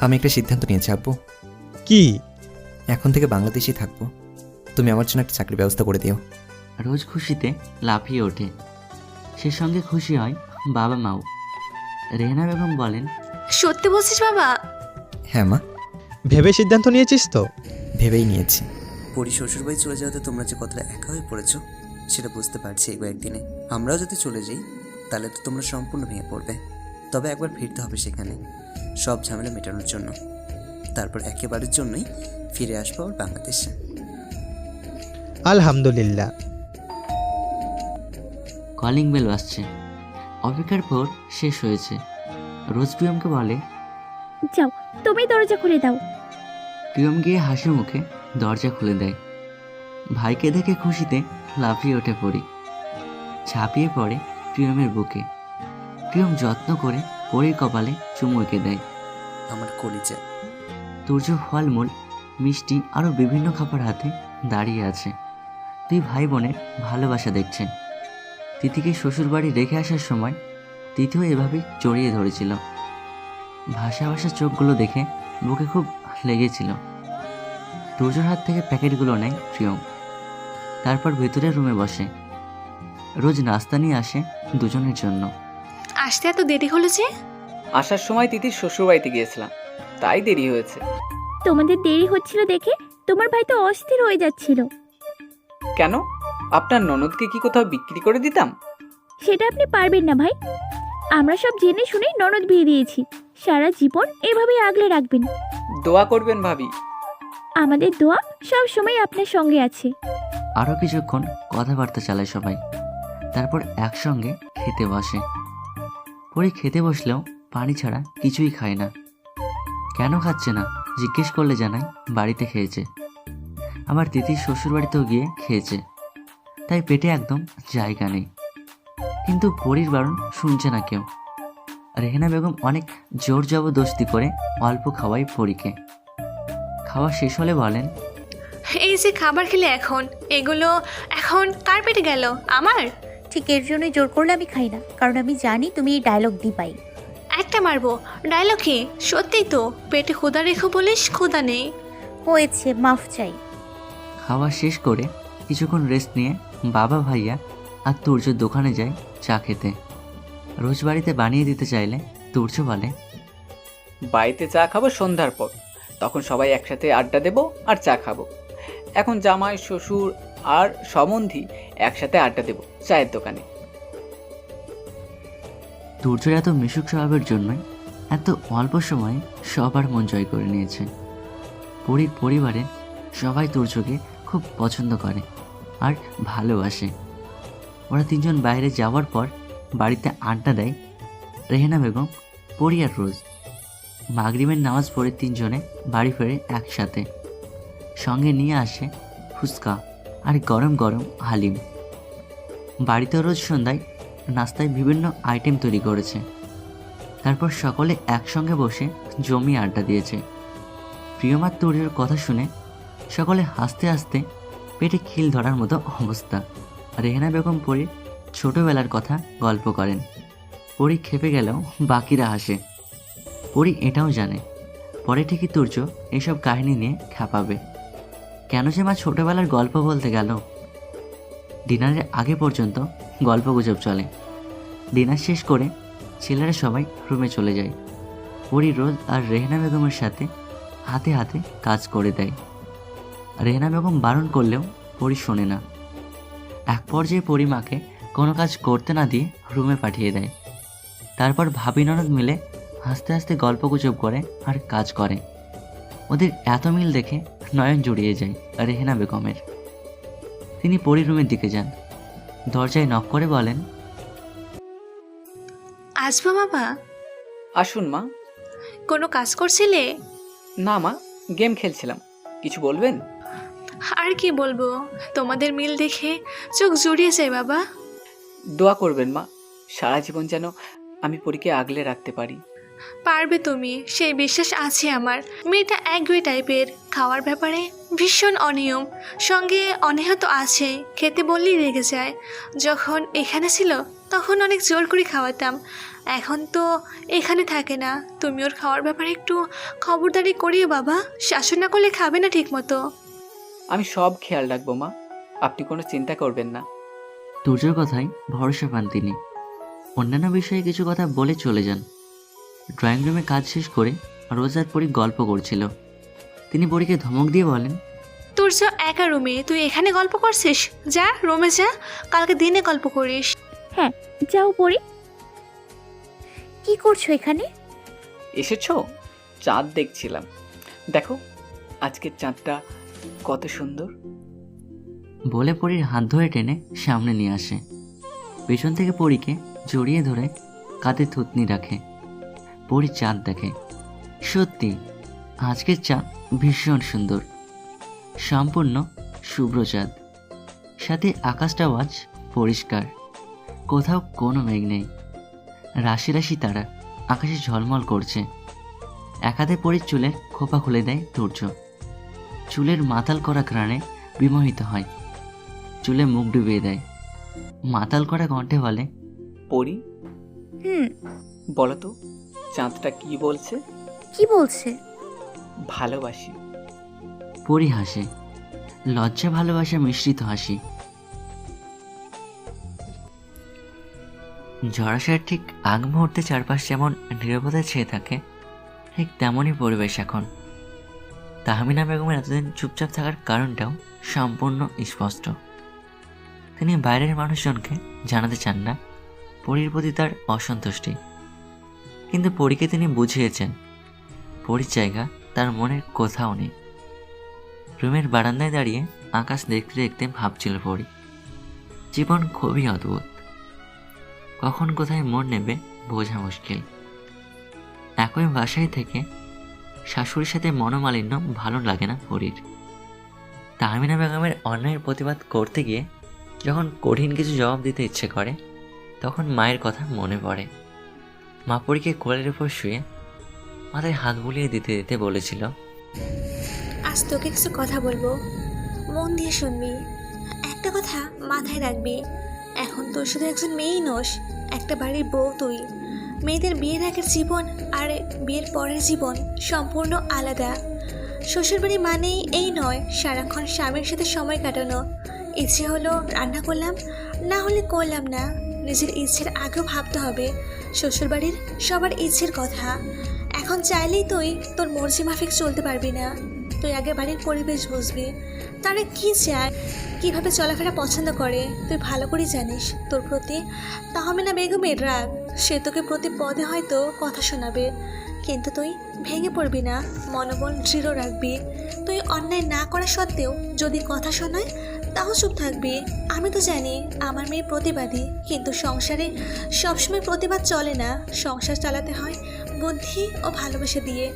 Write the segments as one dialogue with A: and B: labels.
A: আমি একটা সিদ্ধান্ত নিয়েছি আব্বু।
B: কি?
A: এখন থেকে বাংলাদেশেই থাকব। তুমি আমার জন্য একটা চাকরির ব্যবস্থা করে দিও।
C: রোজ খুশিতে লাফিয়ে ওঠে। সে সঙ্গে খুশি হয় বাবা মাও। রেহনা বেগম বলেন
D: সত্যি বলছিস বাবা?
A: হ্যাঁ মা।
B: ভেবে সিদ্ধান্ত নিয়েছিস তো?
A: ভেবেই নিয়েছি।
E: পরি শ্বশুরবাড়ি চলে যাওয়াতে তোমরা যে কতটা একা হয়ে পড়েছো সেটা বুঝতে পারছি এই কয়েকদিনে। আমরাও যদি চলে যাই তাহলে তো তোমরা সম্পূর্ণ ভেঙে পড়বে। তবে একবার ফিরতে হবে সেখানে। সব ঝামেলা মেটানোর জন্য। তারপর একেবারের জন্যই ফিরে আসব আবার বাংলাদেশে।
B: আলহামদুলিল্লাহ।
C: কলিং বেল বাজছে অপেক্ষার পর শেষ হয়েছে। রোজ প্রিয়মকে বলে
F: যাও তুমি দরজা খুলে দাও।
C: প্রিয়ম গিয়ে হাসি মুখে দরজা খুলে দেয়। ভাইকে দেখে খুশিতে লাফিয়ে ওঠে পড়ি। ঝাঁপিয়ে পড়ে প্রিয়মের বুকে। প্রিয়ম যত্ন করে পরির কপালে চুমু এঁকে দেয়।
E: আমার কলিজা।
C: তুর্য ফলমূল মিষ্টি আরও বিভিন্ন খাবার হাতে দাঁড়িয়ে আছে। দুই ভাই বোনের ভালোবাসা দেখছেন। তিথিকে শ্বশুরবাড়ি রেখে আসার সময় তিথিও এভাবেই জড়িয়ে ধরেছিল। ভাষা ভাষা চোখগুলো দেখে বুকে খুব লেগেছিল। তুর্যর হাত থেকে প্যাকেটগুলো নেয় প্রিয়ম তারপর ভেতরের রুমে বসে। রোজ নাস্তা নিয়ে আসে দুজনের জন্য।
D: আসতে এত দেরি হলো যে?
G: আসার সময় তিথির শ্বশুরবাড়িতে গিয়েছিলাম। তাই দেরি হয়েছে।
F: তোমাদের দেরি হচ্ছিল দেখে তোমার ভাই তো অস্থির হয়ে যাচ্ছিল।
G: কেন? আপনার ননদকে কি কোথাও বিক্রি করে দিতাম?
F: সেটা আপনি পারবেন না ভাই। আমরা সব জেনে শুনেই ননদ বিয়ে দিয়েছি। সারা জীবন এভাবেই আগলে রাখবেন।
G: দোয়া করবেন ভাবি।
F: আমাদের দোয়া সব সময় আপনার সঙ্গে আছে।
C: আরও কিছুক্ষণ কথাবার্তা চালায় সবাই। তারপর একসঙ্গে খেতে বসে। পরে খেতে বসলেও পানি ছাড়া কিছুই খায় না। কেন খাচ্ছে না? জিজ্ঞেস করলে জানাই বাড়িতে খেয়েছে। আমার আবার তিথির শ্বশুরবাড়িতেও গিয়ে খেয়েছে। তাই পেটে একদম জায়গা নেই। কিন্তু পরির বারণ শুনছে না কেউ। রেহেনা বেগম অনেক জোর জবরদস্তি করে অল্প খাওয়াই পরীকে। খাওয়া শেষ হলে বলেন
D: এই যে খাবার খেলে এখন এগুলো এখন কার পেটে গেল? আমার?
H: ঠিক এর জন্যই জোর করলে আমি খাই না। কারণ আমি জানি তুমি এই ডায়লগ দিবাই।
D: একটা মারবো। ডায়লগ কি? সত্যিই তো পেটে ক্ষুদা রেখো বলিস ক্ষুদা নেই।
H: হয়েছে মাফ চাই।
C: খাওয়া শেষ করে কিছুক্ষণ রেস্ট নিয়ে বাবা ভাইয়া আর তুর্য দোকানে যায় চা খেতে। রোজ বাড়িতে বানিয়ে দিতে চাইলে তুর্য বলে
G: বাড়িতে চা খাব সন্ধ্যার পর। তখন সবাই একসাথে আড্ডা দেবো আর চা খাব। এখন জামাই শ্বশুর আর সম্বন্ধী একসাথে আড্ডা দেবো চায়ের দোকানে।
C: তুর্যর এত মিশুক স্বভাবের জন্যই, এত অল্প সময়ে সবার মন জয় করে নিয়েছে। পরীর পরিবারে সবাই তুর্যকে খুব পছন্দ করে আর ভালোবাসে। ওরা তিনজন বাইরে যাওয়ার পর বাড়িতে আড্ডা দেয় রেহেনা বেগম, পরি আর রোজ। মাগরিবের নামাজ পড়ে তিনজনে বাড়ি ফেরে একসাথে। সঙ্গে নিয়ে আসে ফুচকা আর গরম গরম হালিম। বাড়িতে রোজ সন্ধ্যায় নাস্তায় বিভিন্ন আইটেম তৈরি করেছে। তারপর সকলে একসঙ্গে বসে জমি আড্ডা দিয়েছে। প্রিয়মার তৈরির কথা শুনে সকলে হাসতে হাসতে পেটে খিল ধরার মতো অবস্থা। রেহেনা বেগম পরি ছোটোবেলার কথা গল্প করেন। পরি খেপে গেলেও বাকিরা হাসে। পরি এটাও জানে, পরে ঠিকই তুর্য এসব কাহিনী নিয়ে খ্যাপাবে কেন যে মা ছোটবেলার গল্প বলতে গেল ডিনারের আগে পর্যন্ত গল্পগুজব চলে। ডিনার শেষ করে ছেলেরা সবাই রুমে চলে যায়। পরি রোজ আর রেহনা বেগমের সাথে হাতে হাতে কাজ করে দেয়। রেহনা বেগম বারণ করলেও পরি শোনে না। এক পর্যায়ে পরিমাকে কোনো কাজ করতে না দিয়ে রুমে পাঠিয়ে দেয়। তারপর ভাবি ননদ মিলে হাসতে হাসতে গল্পগুজব করে আর কাজ করে। ওদের এত মিল দেখে নয়ন জুড়িয়ে যায় রেহেনা বেগমের। তিনি পরি রুমের দিকে যান। দরজায় নক করে বলেন
D: আসব বাবা।
G: আসুন মা।
D: কোনো কাজ করছিলে?
G: না মা গেম খেলছিলাম। কিছু বলবেন?
D: আর কি বলব? তোমাদের মিল দেখে চোখ জুড়িয়ে যায় বাবা।
G: দোয়া করবেন মা সারা জীবন যেন আমি পরীকে আগলে রাখতে পারি।
D: পারবে তুমি সেই বিশ্বাস আছে আমার। মেয়েটা একগুয়ে টাইপের খাওয়ার ব্যাপারে ভীষণ অনিয়ম। সঙ্গে অনীহা তো আছে খেতে বললেই রেগে যায়। যখন এখানে ছিল তখন অনেক জোর করে খাওয়াতাম। এখন তো এখানে থাকে না। তুমি ওর খাওয়ার ব্যাপারে একটু খবরদারি করিও বাবা। শাসন না করলে খাবে না ঠিক মতো
G: আমি সব খেয়াল রাখব মা। আপনি কোনো চিন্তা করবেন না।
C: তুর্যর কথায় ভরসা পান তিনি। অন্যান্য বিষয়ে কিছু কথা বলে চলে যান। ড্রয়িং রুমে কাজ শেষ করে রোজার পরি গল্প করছিল। তিনি পরীকে ধমক দিয়ে বলেন
D: তোর যা একা রুমে তুই এখানে গল্প করছিস? যা রুমে যা কালকে দিনে গল্প করিস।
F: হ্যাঁ যাও পড়ি
H: কি করছ এখানে?
G: এসেছ? চাঁদ দেখছিলাম। দেখো আজকের চাঁদটা কত সুন্দর।
C: বলে পরীর হাত ধরে টেনে সামনে নিয়ে আসে। পেছন থেকে পরীকে জড়িয়ে ধরে কাঁধে থুতনি রাখে। পরী চাঁদ দেখে সত্যি আজকের চাঁদ ভীষণ সুন্দর। সম্পূর্ণ শুভ্রচাঁদ সাথে আকাশটাও আজ পরিষ্কার। কোথাও কোনো মেঘ নেই। রাশি রাশি তারা আকাশে ঝলমল করছে। এক হাতে পরীর চুলের খোপা খুলে দেয় তুর্য চুলের মাতাল করা ঘ্রাণে বিমোহিত হয়। চুলে মুখ ডুবিয়ে দেয়। মাতাল করা কণ্ঠে বলে
G: পরি?
H: হুম।
G: বলো তো চাঁদটা কি বলছে?
H: কি বলছে?
G: ভালোবাসি।
C: পরি হাসে, লজ্জা ভালোবাসা মিশ্রিত হাসি। জলাশয়ের ঠিক আগ মুহূর্তে চারপাশ যেমন নিরাপদে ছেয়ে থাকে, ঠিক তেমনই পরিবেশ এখন। তাহমিনা বেগমের এতদিন চুপচাপ থাকার কারণটাও সম্পূর্ণ স্পষ্ট। তিনি বাইরের মানুষজনকে জানাতে চান না, পরীর প্রতি তার অসন্তুষ্টি। কিন্তু পরীকে তিনি বুঝিয়েছেন, পরীর জায়গা তার মনের কোথাও নেই। রুমের বারান্দায় দাঁড়িয়ে আকাশ দেখতে দেখতে ভাবছিল পড়ি। জীবন খুবই অদ্ভুত। কখন কোথায় মন নেবে বোঝা মুশকিল। একই বাসায় থেকে শাশুড়ির সাথে মনোমালিন্য ভালো লাগে না পরীর। তাহমিনা বেগমের অন্যায়ের প্রতিবাদ করতে গিয়ে যখন কঠিন কিছু জবাব দিতে ইচ্ছে করে, তখন মায়ের কথা মনে পড়ে। মা কোলের উপর শুয়ে মাথায় হাত বুলিয়ে দিতে দিতে বলেছিল।
D: আজ তোকে কিছু কথা বলব। মন দিয়ে শুনবি। একটা কথা মাথায় রাখবি। এখন তোর শুধু একজন মেয়েই নোস, একটা বাড়ির বউ তুই। মেয়েদের বিয়ের আগের জীবন আর বিয়ের পরের জীবন সম্পূর্ণ আলাদা। শ্বশুরবাড়ি মানেই এই নয়, সারাক্ষণ স্বামীর সাথে সময় কাটানো। ইচ্ছে হলো রান্না করলাম, না হলে করলাম না। নিজের ইচ্ছের আগেও ভাবতে হবে। শ্বশুরবাড়ির সবার ইচ্ছের কথা। এখন চাইলেই তুই তোর মর্জি মাফিক চলতে পারবি না। তুই আগে বাড়ির পরিবেশ বুঝবি। তারা কি চায়? কীভাবে চলাফেরা পছন্দ করে? তুই ভালো করে জানিস, তোর প্রতি তাহমিনা বেগমের রাগ, সে তোকে প্রতি পদে হয়তো কথা শোনাবে। কিন্তু তুই ভেঙে পড়বি না, মনোবল দৃঢ় রাখবি। তুই অন্যায় না করা সত্ত্বেও যদি কথা শোনায়, তাও চুপ থাকবি। আমি তো জানি, আমার মেয়ে প্রতিবাদী, কিন্তু সংসারে সবসময় প্রতিবাদ চলে না। সংসার চালাতে হয় বুদ্ধি ও ভালোবাসা দিয়ে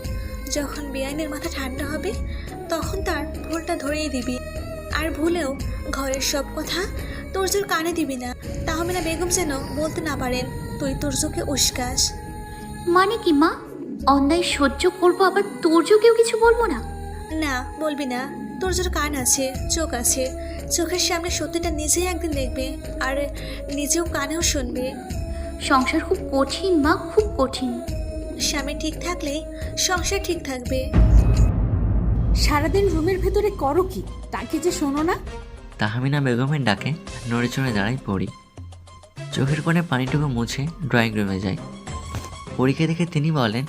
D: যখন বেআইনের মাথা ঠান্ডা হবে তখন তার ভুলটা ধরিয়ে দিবি। আর ভুলেও ঘরের সব কথা তোরজোর কানে দিবি না। তাহলে না বেগম যেন বলতে না পারেন তুই তোরজোকে উস্কাস।
H: মানে কি মা? অন্যায় সহ্য করব আবার তোরজকেও কিছু বলব না?
D: না বলবি না। তোর তোরজোর কান আছে চোখ আছে। চোখের সামনে সত্যিটা নিজেই একদিন দেখবে আর নিজেও কানেও শুনবে।
H: সংসার খুব কঠিন মা খুব কঠিন।
D: স্বামী ঠিক থাকলে সংসার ঠিক থাকবে।
I: সারাদিন রুমের ভেতরে করো কি? তাকে যে শোনো না।
C: তাহমিনা বেগমের ডাকে নড়ে চড়ে দাঁড়াই পড়ি চোখের কোণে পানিটুকু মুছে ড্রয়িং রুমে যায়। পরীকে দেখে তিনি বলেন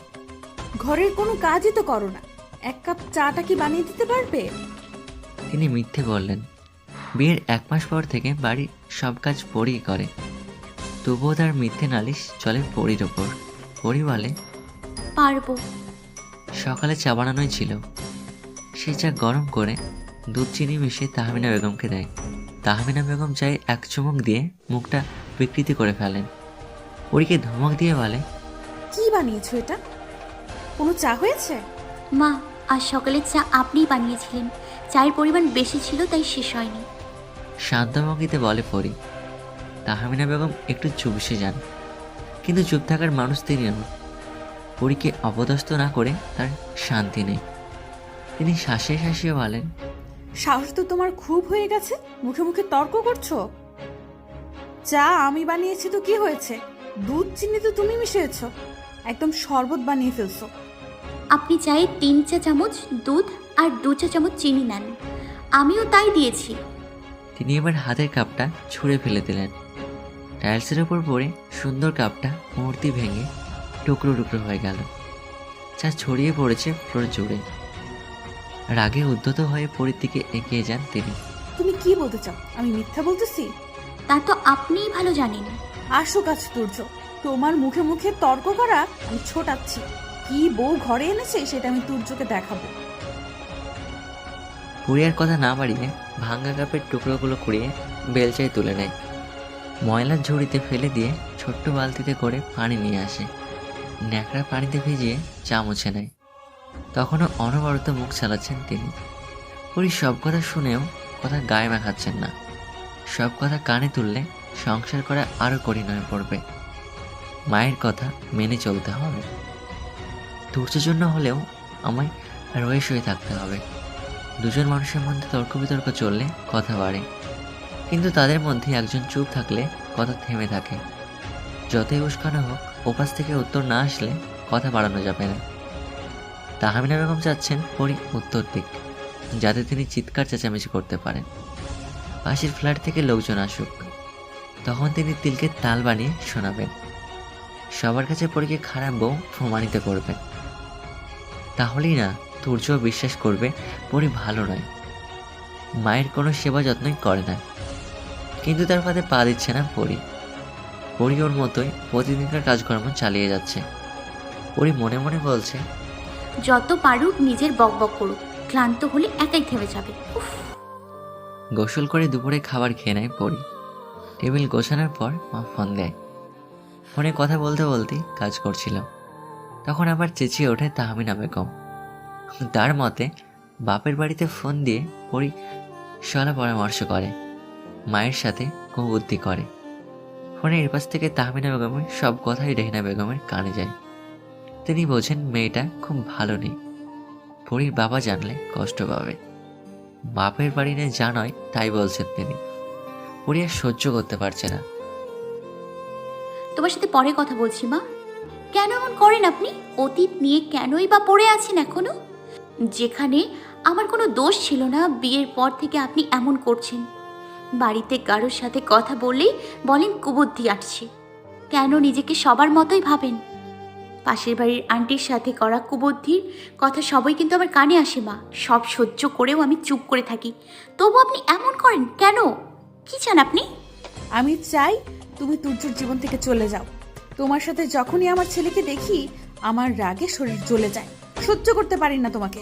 I: ঘরের কোনো কাজই তো করো না। এক কাপ চাটা কি বানিয়ে দিতে পারবে?
C: তিনি মিথ্যে বললেন বিয়ের এক মাস পর থেকে বাড়ির সব কাজ পড়ি করে। তবুও তার মিথ্যে নালিশ চলে পরির ওপর। পরি বলে
H: পারব।
C: সকালে চা বানানোই ছিল। সে চা গরম করে দুধ চিনি মিশিয়ে তাহমিনা বেগমকে দেয়। তাহমিনা বেগম চাই এক চুমুক দিয়ে মুখটা বিকৃতি করে ফেলেন। ওরিকে ধমক দিয়ে বলে
I: কি বানিয়েছো এটা? কোনো চা হয়েছে?
H: মা আজ সকালে চা আপনিই বানিয়েছিলেন। চায়ের পরিমাণ বেশি ছিল তাই শেষ হয়নি।
C: শান্তমুখীতে বলে পড়ি তাহমিনা বেগম একটু চুপসে যান। কিন্তু চুপ থাকার মানুষ তিনি নন। পরীকে অপদস্থ না করে তার শান্তি নেই। তিনি শ্বাসে শাসিয়ে বলেন
I: সাহস তো তোমার খুব হয়ে গেছে? মুখে মুখে তর্ক করছ? চা আমি বানিয়েছি তো কি হয়েছে? দুধ চিনি তো তুমি মিশিয়েছ। একদম শরবত বানিয়ে ফেলছো।
H: আপনি চায়ে তিন চা চামচ দুধ আর দু চা চামচ চিনি নেন। আমিও তাই দিয়েছি।
C: তিনি এবার হাতের কাপটা ছুঁড়ে ফেলে দিলেন। টাইলসের ওপর পড়ে সুন্দর কাপটা মূর্তি ভেঙে টুকরো টুকরো হয়ে গেল। যা ছড়িয়ে পড়েছে ফ্লোর জুড়ে। রাগে উদ্ধত হয়ে পরের দিকে এগিয়ে যান তিনি।
I: তুমি কি বলতে চাও? আমি মিথ্যা বলতেছি?
H: তা তো আপনিই ভালো জানেন।
I: আসো কাজ তুর্য তোমার মুখে মুখে তর্ক করা আমি ছোটাচ্ছি। কি বউ ঘরে এনেছে সেটা আমি তুর্যকে দেখাবো।
C: পুরিয়ার কথা না বাড়িয়ে ভাঙ্গা কাপের টুকরোগুলো কুড়িয়ে বেলচায় তুলে নেয়। ময়লার ঝুড়িতে ফেলে দিয়ে ছোট্ট বালতিতে করে পানি নিয়ে আসে। ন্যাকড়া পানিতে ভিজিয়ে চা মুছে নেয়। তখনও অনবরত মুখ চালাচ্ছেন তিনি। পুরি সব কথা শুনেও কথা গায়ে মাখাচ্ছেন না। সব কথা কানে তুললে সংসার করা আরও কঠিন হয়ে পড়বে। মায়ের কথা মেনে চলতে হবে। ধৈর্যের জন্য হলেও আমায় রয়ে শুয়ে থাকতে হবে। দুজন মানুষের মধ্যে তর্ক বিতর্ক চললে কথা বাড়ে। কিন্তু তাদের মধ্যে একজন চুপ থাকলে কথা থেমে থাকে। যতই উস্কানো হোক ওপাশ থেকে উত্তর না আসলে কথা বাড়ানো যাবে না। তাহমিনা বেগম চাচ্ছেন পরি উত্তর দিক, যাতে তিনি চিৎকার চেঁচামেচি করতে পারেন। পাশের ফ্ল্যাট থেকে লোকজন আসুক। তখন তিনি তিলকে তাল বানিয়ে শোনাবেন। সবার কাছে পরীকে খারাপ বউ প্রমাণিত করবেন। তাহলেই না, তুর্য বিশ্বাস করবে পরি ভালো নয়। মায়ের কোনো সেবা যত্নই করে না। কিন্তু তার ফাঁদে পা দিচ্ছে না পরি। পরি ওর মতোই প্রতিদিনকার কাজকর্ম চালিয়ে যাচ্ছে। পরি মনে মনে বলছে
H: যত পারুক নিজের বক বক করুক ক্লান্ত হলে একাই থেমে যাবে। উফ!
C: গোসল করে দুপুরে খাবার খেয়ে নেয় পরি টেবিল গোছানোর পর মা ফোন দেয়। ফোনে কথা বলতে বলতে কাজ করছিল। তখন আবার চেঁচিয়ে ওঠে তাহমিনা বেগম। তার মতে বাপের বাড়িতে ফোন দিয়ে পরি সলা পরামর্শ করে মায়ের সাথে কুবুদ্ধি করে। ফোনের পাশ থেকে তাহমিনা বেগমের সব কথাই রেহনা বেগমের কানে যায়। তিনি বোঝেন মেয়েটা খুব ভালো নেই। পরির বাবা জানলে কষ্ট পাবে। বাপের বাড়ি নিয়ে যা নয়, তাই বলছেন তিনি। পরি আর সহ্য করতে পারছে না।
H: তোমার সাথে পরে কথা বলছি, মা। কেন এমন করেন আপনি? অতীত নিয়ে কেনই বা পড়ে আছেন এখনও? যেখানে আমার কোনো দোষ ছিল না, বিয়ের পর থেকে আপনি এমন করছেন। বাড়িতে কারোর সাথে কথা বললেই বলেন কুবুদ্ধি আসছে। কেন নিজেকে সবার মতোই ভাবেন? পাশের বাড়ির আন্টির সাথে করা কুবুদ্ধির কথা সবাই কিন্তু আমার কানে আসে মা। সব সহ্য করেও আমি চুপ করে থাকি। তবু আপনি এমন করেন কেন? কি চান আপনি?
I: আমি চাই তুমি তুর্যর জীবন থেকে চলে যাও। তোমার সাথে যখনই আমার ছেলেকে দেখি আমার রাগে শরীর জ্বলে যায়। সহ্য করতে পারি না তোমাকে।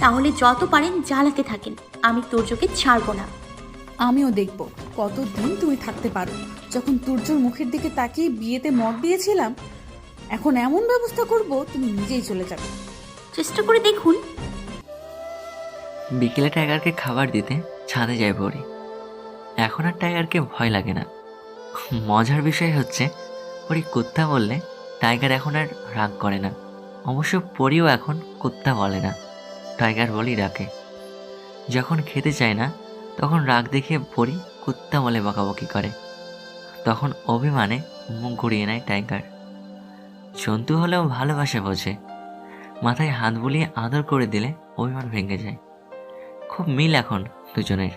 H: তাহলে যত পারেন জ্বালাতে থাকেন। আমি তুর্যকে ছাড়বো না।
I: আমিও দেখব। কতদিন তুমি থাকতে পারো? যখন তুর্যর মুখের দিকে তাকিয়ে বিয়েতে মত দিয়েছিলাম এখন এমন ব্যবস্থা করব তুমি নিজেই চলে যাবে।
H: চেষ্টা করে দেখুন।
C: বিকেলে টাইগারকে খাবার দিতে ছাদে যায় পরি এখন আর টাইগারকে ভয় লাগে না। মজার বিষয় হচ্ছে পরি কুত্তা বললে টাইগার এখন আর রাগ করে না। অবশ্য পরিও এখন কুত্তা বলে না। টাইগার বলেই ডাকে। যখন খেতে চায় না তখন রাগ দেখিয়ে পরি কুত্তা বলে বকাবকি করে। তখন অভিমানে মুখ ঘুরিয়ে নেয় টাইগার। জন্তু হলেও ভালোবাসে বোঝে। মাথায় হাত বুলিয়ে আদর করে দিলে অভিমান ভেঙে যায়। খুব মিল এখন দুজনের।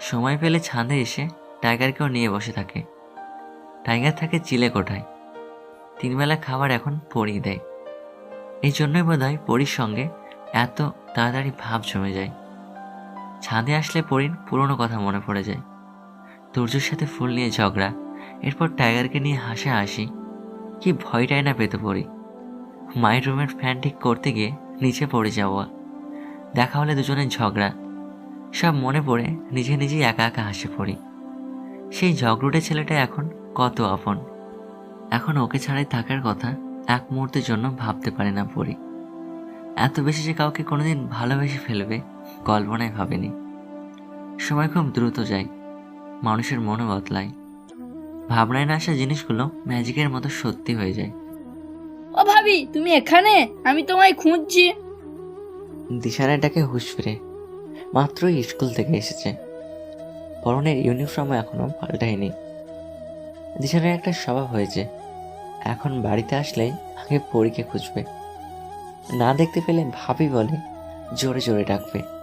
C: সময় পেলে ছাদে এসে টাইগারকেও নিয়ে বসে থাকে। টাইগার থাকে চিলে কোঠায়। তিনবেলা খাবার এখন পরিয়ে দেয়। এই জন্যই বোধ হয় পরির সঙ্গে এত তাড়াতাড়ি ভাব জমে যায়। ছাদে আসলে পরির পুরনো কথা মনে পড়ে যায়। তুর্যর সাথে ফুল নিয়ে ঝগড়া, এরপর টাইগারকে নিয়ে হাসা হাসি। কি ভয়টাই না পেতে পড়ি মায়ের রুমের ফ্যান ঠিক করতে গিয়ে নিচে পড়ে যাওয়া। দেখা হলে দুজনের ঝগড়া। সব মনে পড়ে নিজে নিজেই একা একা হাসে পড়ি সেই ঝগড়ুটে ছেলেটা এখন কত আপন। এখন ওকে ছাড়াই থাকার কথা এক মুহূর্তের জন্য ভাবতে পারে না পড়ি এত বেশি যে কাউকে কোনোদিন ভালোবেসে ফেলবে কল্পনায় ভাবেনি। সময় খুব দ্রুত যায় মানুষের মনও বদলায়। ভাবনায় না আসা জিনিসগুলো ম্যাজিকের মতো সত্যি হয়ে যায়।
J: ও ভাবি তুমি এখানে? আমি তোমায় খুঁজছি।
C: দিশারাটাকে হুশ ফিরে মাত্রই স্কুল থেকে এসেছে। পরনের ইউনিফর্মও এখনও পাল্টায়নি। দিশানের একটা স্বভাব হয়েছে এখন বাড়িতে আসলেই আগে পরীকে খুঁজবে। না দেখতে পেলে ভাবি বলে জোরে জোরে ডাকবে।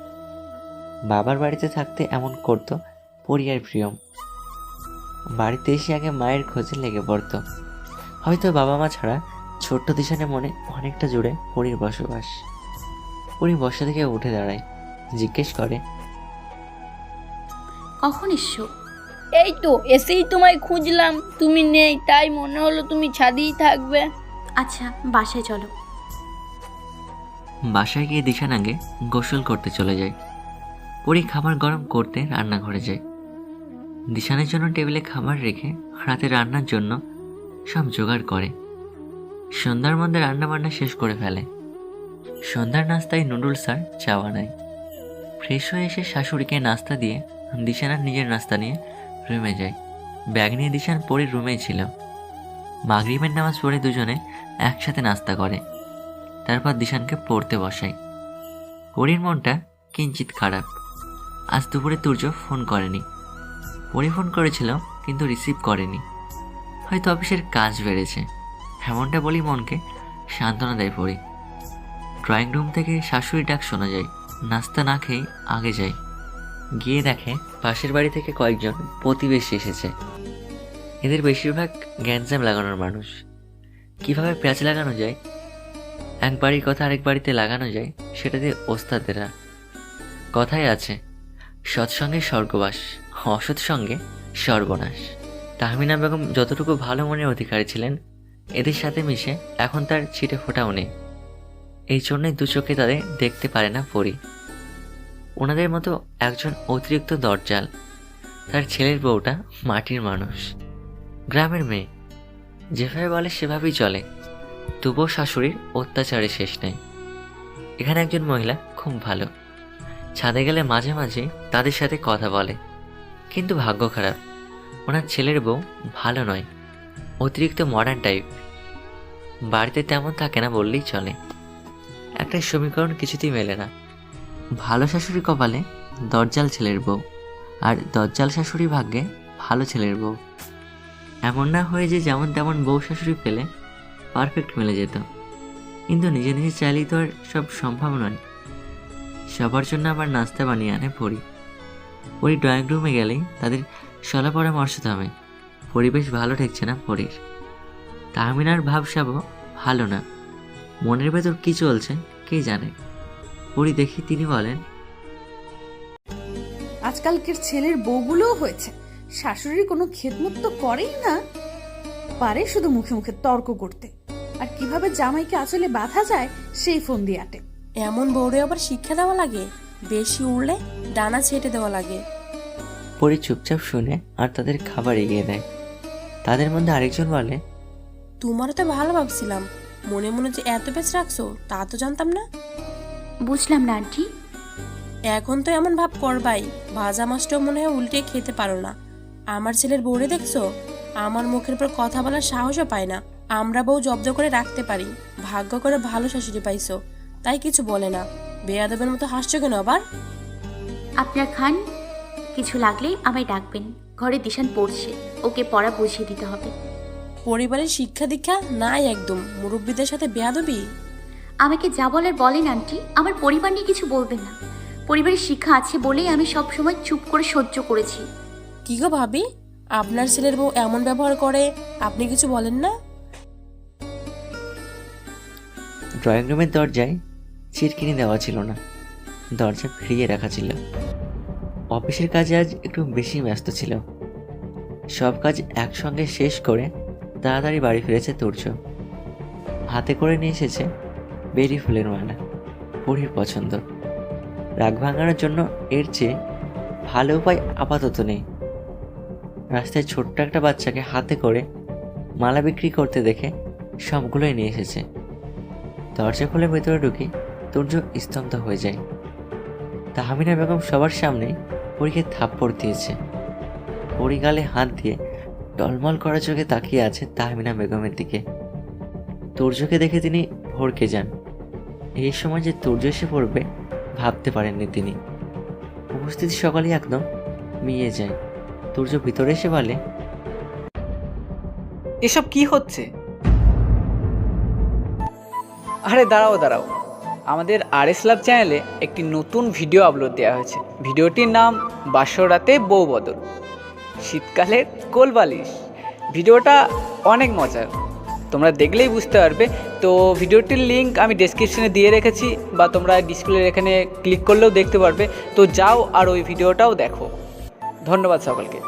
C: বাবার বাড়িতে থাকতে এমন করতো পরিয়ার প্রিয়ম। বাড়িতে এসে আগে মায়ের খোঁজে লেগে পড়তো। হয়তো বাবা মা ছাড়া ছোট্ট দিশানের মনে অনেকটা জুড়ে পরির বসবাস। পরি বসা থেকে উঠে দাঁড়ায় জিজ্ঞেস করে
H: কখন এসছো?
J: এই তো এসেই তোমায় খুঁজলাম। তুমি নেই তাই মনে হলো তুমি ছাদেই থাকবে।
H: আচ্ছা বাসায় চলো।
C: বাসায় গিয়ে দিশান আগে গোসল করতে চলে যায়। পরি খাবার গরম করতে রান্নাঘরে যায় দিশানের জন্য টেবিলে খাবার রেখে রাতে রান্নার জন্য সব জোগাড় করে। সন্ধ্যার মধ্যে রান্না বান্না শেষ করে ফেলে। সন্ধ্যার নাস্তায় নুডলস আর চা বানায় ফ্রেশ হয়ে এসে শাশুড়িকে নাস্তা দিয়ে দিশানার নিজের নাস্তা নিয়ে রুমে যায়। ব্যাগ নিয়ে দিশান পরে রুমেই ছিল। মাগরিবের নামাজ পড়ে দুজনে একসাথে নাস্তা করে। তারপর দিশানকে পড়তে বসায় পরির মনটা কিঞ্চিত খারাপ। আজ দুপুরে তুর্য ফোন করেনি। পরি ফোন করেছিল, কিন্তু রিসিভ করেনি। হয়তো অফিসের কাজ বেড়েছে। এমনটা বলি মনকে সান্ত্বনা দেয় পড়ি ড্রয়িং রুম থেকে শাশুড়ি ডাক শোনা যায়। নাস্তা না খেয়ে আগে যায়। গিয়ে দেখে পাশের বাড়ি থেকে কয়েকজন প্রতিবেশী এসেছে। এদের বেশিরভাগ গ্যাঞ্জাম লাগানোর মানুষ। কীভাবে প্যাঁচ লাগানো যায়? এক বাড়ির কথা আরেক বাড়িতে লাগানো যায়, সেটাতে ওস্তাদেরা। কথাই আছে সৎসঙ্গে স্বর্গবাস অসৎ সঙ্গে সর্বনাশ। তাহমিনা বেগম যতটুকু ভালো মনের অধিকারী ছিলেন, এদের সাথে মিশে এখন তার ছিটে ফোটাও নেই। এই জন্যই দু চোখে তাদের দেখতে পারে না পরি। ওনাদের মতো একজন অতিরিক্ত দরজাল, তার ছেলের বউটা মাটির মানুষ। গ্রামের মেয়ে, যেভাবে বলে সেভাবেই চলে। তবুও শাশুড়ির অত্যাচারে শেষ নেই। এখানে একজন মহিলা খুব ভালো। ছাদে গেলে মাঝে মাঝে তাদের সাথে কথা বলে। কিন্তু ভাগ্য খারাপ। ওনার ছেলের বউ ভালো নয়, অতিরিক্ত মডার্ন টাইপ বাড়িতে তেমন থাকে না বললেই চলে। একটা সমীকরণ কিছুতেই মেলে না। ভালো শাশুড়ি কপালে দরজাল ছেলের বউ আর দরজাল শাশুড়ি ভাগ্যে ভালো ছেলের বউ। এমন না হয়ে যে যেমন তেমন বউ শাশুড়ি পেলে পারফেক্ট মিলে যেত। কিন্তু নিজে নিজে চাইলেই তো আর সব সম্ভব নয়। সবার জন্য আবার নাস্তা বানিয়ে আনে পরি। পরি ড্রয়িং রুমে গেলেই তাদের সলা পরামর্শ থামে। পরিবেশ ভালো ঠেকছে না পরির। তাহমিনার ভাবসাবও ভালো না। মনের ভেতর কি চলছে, কে জানে? পরি দেখি তিনি বলেন,
I: আজকালকের ছেলের বউগুলোও হয়েছে। শাশুড়ির কোনো খেদমত তো করেই না। পারে শুধু মুখে মুখে তর্ক করতে। আর কীভাবে জামাইকে আঁচলে বাঁধা যায়, সেই ফোন দিয়ে আটে।
K: এমন বউরে আবার শিক্ষা দেওয়া লাগে? বেশি উড়লে ডানা ছেটে দেওয়া লাগে।
C: পরি চুপচাপ শুনে আর তাদের খাবার এগিয়ে দেয়। তাদের মধ্যে আরেকজন বলে
K: তোমারও তো ভালো ভাবছিলাম। মনে মনে যে এত বেশ রাখছো তা তো জানতাম না।
H: বুঝলাম না আন্টি।
K: এখন তো এমন ভাব করবাই ভাজা মাছটাও মনে হয় উল্টে খেতে পারো না। আমার ছেলের বউরে দেখছ? আমার মুখের উপর কথা বলার সাহসও পায় না। আমরা বউ জব্দ করে রাখতে পারি। ভাগ্য করে ভালো শাশুড়ি পাইছো। তাই কিছু বলে না। বেয়াদবের মতো হাসছো কেন আবার?
H: আপনার খান কিছু লাগলেই আমায় ডাকবেন। ঘরে দিশান পড়ছে ওকে পড়া বুঝিয়ে দিতে হবে।
K: পরিবারের শিক্ষা দীক্ষা নাই একদম। মুরব্বীদের সাথে বেয়াদবি?
H: আমাকে যা বলার বলেন আন্টি। আমার পরিবার নিয়ে কিছু বলবেন না। পরিবারের শিক্ষা আছে বলেই আমি সব সময় চুপ করে সহ্য করেছি।
K: কি গো ভাবি? আপনার ছেলের বউ এমন ব্যবহার করে আপনি কিছু বলেন না?
C: ড্রয়িং রুমের দরজায় চিরকিনি দেওয়া ছিল না। দরজা ফিরিয়ে রাখা ছিল। অফিসের কাজে আজ একটু বেশি ব্যস্ত ছিল। সব কাজ একসঙ্গে শেষ করে তাড়াতাড়ি বাড়ি ফিরেছে তুর্য। হাতে করে নিয়ে এসেছে বেরি ফুলের মালা, পরির পছন্দ। রাগ ভাঙানোর জন্য এর চেয়ে ভালো উপায় আপাতত নেই। রাস্তায় ছোট্ট একটা বাচ্চাকে হাতে করে মালা বিক্রি করতে দেখে সবগুলোই নিয়ে এসেছে। দরজা খুলে ভেতরে ঢুকে তুর্য স্তব্ধ হয়ে যায়। তাহমিনা বেগম সবার সামনে পরীকে থাপ্পড় দিয়েছে। পরি গালে হাত দিয়ে টলমল করা চোখে তাকিয়ে আছে তাহমিনা বেগমের দিকে। তুর্যকে দেখে তিনি ভরকে যান। এই সময় যে তুর্য এসে পড়বে, ভাবতে পারেননি তিনি। উপস্থিত সকালে একদম মিয়ে যায়। তুর্য ভিতরে এসে বলে,
G: এসব কি হচ্ছে? আরে দাঁড়াও দাঁড়াও। আমাদের আর এস লাভ চ্যানেলে একটি নতুন ভিডিও আপলোড দেওয়া হয়েছে। ভিডিওটির নাম বাসরাতে বউ বদল, শীতকালের কোলবালিশ। ভিডিওটা অনেক মজার, তোমরা দেখলেই বুঝতে পারবে। তো ভিডিওটির লিংক আমি ডেসক্রিপশনে দিয়ে রেখেছি বা তোমরা ডিসপ্লের এখানে ক্লিক করলেও দেখতে পারবে। তো যাও আর ওই ভিডিওটাও দেখো। ধন্যবাদ সকলকে।